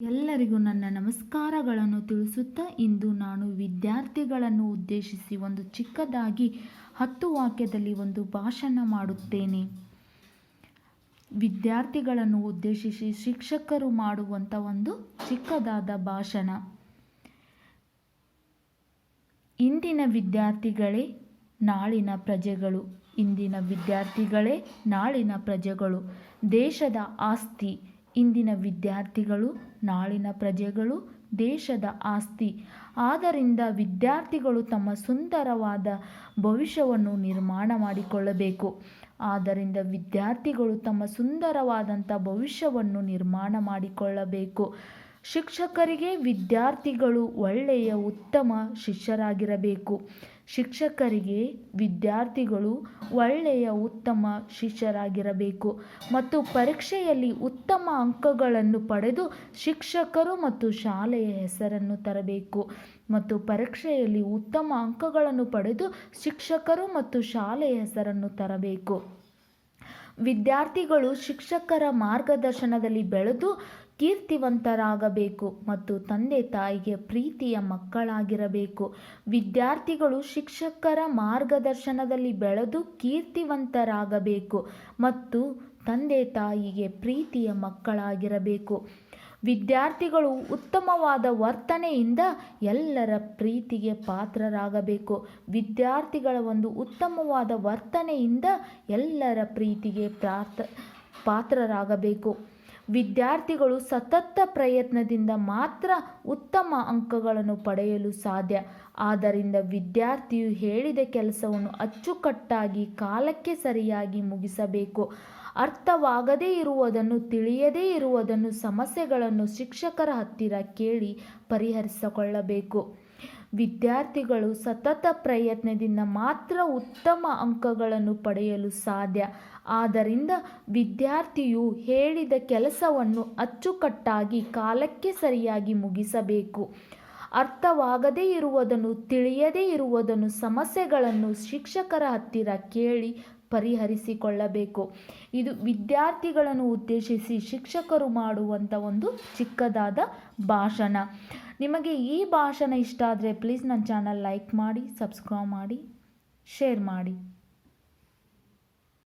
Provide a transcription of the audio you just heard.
ಎಲ್ಲರಿಗೂ ನನ್ನ ನಮಸ್ಕಾರಗಳನ್ನು ತಿಳಿಸುತ್ತಾ ಇಂದು ನಾನು ವಿದ್ಯಾರ್ಥಿಗಳನ್ನು ಉದ್ದೇಶಿಸಿ ಒಂದು ಚಿಕ್ಕದಾಗಿ ಹತ್ತು ವಾಕ್ಯದಲ್ಲಿ ಒಂದು ಭಾಷಣ ಮಾಡುತ್ತೇನೆ. ವಿದ್ಯಾರ್ಥಿಗಳನ್ನು ಉದ್ದೇಶಿಸಿ ಶಿಕ್ಷಕರು ಮಾಡುವಂಥ ಒಂದು ಚಿಕ್ಕದಾದ ಭಾಷಣ. ಇಂದಿನ ವಿದ್ಯಾರ್ಥಿಗಳೇ, ನಾಳಿನ ಪ್ರಜೆಗಳು. ಇಂದಿನ ವಿದ್ಯಾರ್ಥಿಗಳೇ, ನಾಳಿನ ಪ್ರಜೆಗಳು. ದೇಶದ ಆಸ್ತಿ. ಇಂದಿನ ವಿದ್ಯಾರ್ಥಿಗಳು, ನಾಳಿನ ಪ್ರಜೆಗಳು, ದೇಶದ ಆಸ್ತಿ. ಆದ್ದರಿಂದ ವಿದ್ಯಾರ್ಥಿಗಳು ತಮ್ಮ ಸುಂದರವಾದ ಭವಿಷ್ಯವನ್ನು ನಿರ್ಮಾಣ ಮಾಡಿಕೊಳ್ಳಬೇಕು. ಆದ್ದರಿಂದ ವಿದ್ಯಾರ್ಥಿಗಳು ತಮ್ಮ ಸುಂದರವಾದಂಥ ಭವಿಷ್ಯವನ್ನು ನಿರ್ಮಾಣ ಮಾಡಿಕೊಳ್ಳಬೇಕು. ಶಿಕ್ಷಕರಿಗೆ ವಿದ್ಯಾರ್ಥಿಗಳು ಒಳ್ಳೆಯ ಉತ್ತಮ ಶಿಷ್ಯರಾಗಿರಬೇಕು. ಶಿಕ್ಷಕರಿಗೆ ವಿದ್ಯಾರ್ಥಿಗಳು ಒಳ್ಳೆಯ ಉತ್ತಮ ಶಿಷ್ಯರಾಗಿರಬೇಕು ಮತ್ತು ಪರೀಕ್ಷೆಯಲ್ಲಿ ಉತ್ತಮ ಅಂಕಗಳನ್ನು ಪಡೆದು ಶಿಕ್ಷಕರು ಮತ್ತು ಶಾಲೆಯ ಹೆಸರನ್ನು ತರಬೇಕು ಮತ್ತು ಪರೀಕ್ಷೆಯಲ್ಲಿ ಉತ್ತಮ ಅಂಕಗಳನ್ನು ಪಡೆದು ಶಿಕ್ಷಕರು ಮತ್ತು ಶಾಲೆಯ ಹೆಸರನ್ನು ತರಬೇಕು. ವಿದ್ಯಾರ್ಥಿಗಳು ಶಿಕ್ಷಕರ ಮಾರ್ಗದರ್ಶನದಲ್ಲಿ ಬೆಳೆದು ಕೀರ್ತಿವಂತರಾಗಬೇಕು ಮತ್ತು ತಂದೆ ತಾಯಿಗೆ ಪ್ರೀತಿಯ ಮಕ್ಕಳಾಗಿರಬೇಕು. ವಿದ್ಯಾರ್ಥಿಗಳು ಶಿಕ್ಷಕರ ಮಾರ್ಗದರ್ಶನದಲ್ಲಿ ಬೆಳೆದು ಕೀರ್ತಿವಂತರಾಗಬೇಕು ಮತ್ತು ತಂದೆ ತಾಯಿಗೆ ಪ್ರೀತಿಯ ಮಕ್ಕಳಾಗಿರಬೇಕು. ವಿದ್ಯಾರ್ಥಿಗಳು ಉತ್ತಮವಾದ ವರ್ತನೆಯಿಂದ ಎಲ್ಲರ ಪ್ರೀತಿಗೆ ಪಾತ್ರರಾಗಬೇಕು. ವಿದ್ಯಾರ್ಥಿಗಳ ಒಂದು ಉತ್ತಮವಾದ ವರ್ತನೆಯಿಂದ ಎಲ್ಲರ ಪ್ರೀತಿಗೆ ಪಾತ್ರರಾಗಬೇಕು. ವಿದ್ಯಾರ್ಥಿಗಳು ಸತತ ಪ್ರಯತ್ನದಿಂದ ಮಾತ್ರ ಉತ್ತಮ ಅಂಕಗಳನ್ನು ಪಡೆಯಲು ಸಾಧ್ಯ. ಆದ್ದರಿಂದ ವಿದ್ಯಾರ್ಥಿಯು ಹೇಳಿದ ಕೆಲಸವನ್ನು ಅಚ್ಚುಕಟ್ಟಾಗಿ ಕಾಲಕ್ಕೆ ಸರಿಯಾಗಿ ಮುಗಿಸಬೇಕು. ಅರ್ಥವಾಗದೇ ಇರುವುದನ್ನು, ತಿಳಿಯದೇ ಇರುವುದನ್ನು, ಸಮಸ್ಯೆಗಳನ್ನು ಶಿಕ್ಷಕರ ಹತ್ತಿರ ಕೇಳಿ ಪರಿಹರಿಸಿಕೊಳ್ಳಬೇಕು. ವಿದ್ಯಾರ್ಥಿಗಳು ಸತತ ಪ್ರಯತ್ನದಿಂದ ಮಾತ್ರ ಉತ್ತಮ ಅಂಕಗಳನ್ನು ಪಡೆಯಲು ಸಾಧ್ಯ. ಆದ್ದರಿಂದ ವಿದ್ಯಾರ್ಥಿಯು ಹೇಳಿದ ಕೆಲಸವನ್ನು ಅಚ್ಚುಕಟ್ಟಾಗಿ ಕಾಲಕ್ಕೆ ಸರಿಯಾಗಿ ಮುಗಿಸಬೇಕು. ಅರ್ಥವಾಗದೇ ಇರುವುದನ್ನು, ತಿಳಿಯದೇ ಇರುವುದನ್ನು, ಸಮಸ್ಯೆಗಳನ್ನು ಶಿಕ್ಷಕರ ಹತ್ತಿರ ಕೇಳಿ ಪರಿಹರಿಸಿಕೊಳ್ಳಬೇಕು. ಇದು ವಿದ್ಯಾರ್ಥಿಗಳನ್ನು ಉದ್ದೇಶಿಸಿ ಶಿಕ್ಷಕರು ಮಾಡುವಂಥ ಒಂದು ಚಿಕ್ಕದಾದ ಭಾಷಣ. ನಿಮಗೆ ಈ ಭಾಷಣ ಇಷ್ಟ ಆದರೆ ಪ್ಲೀಸ್ ನನ್ನ ಚಾನಲ್ ಲೈಕ್ ಮಾಡಿ ಸಬ್ಸ್ಕ್ರೈಬ್ ಮಾಡಿ ಶೇರ್ ಮಾಡಿ.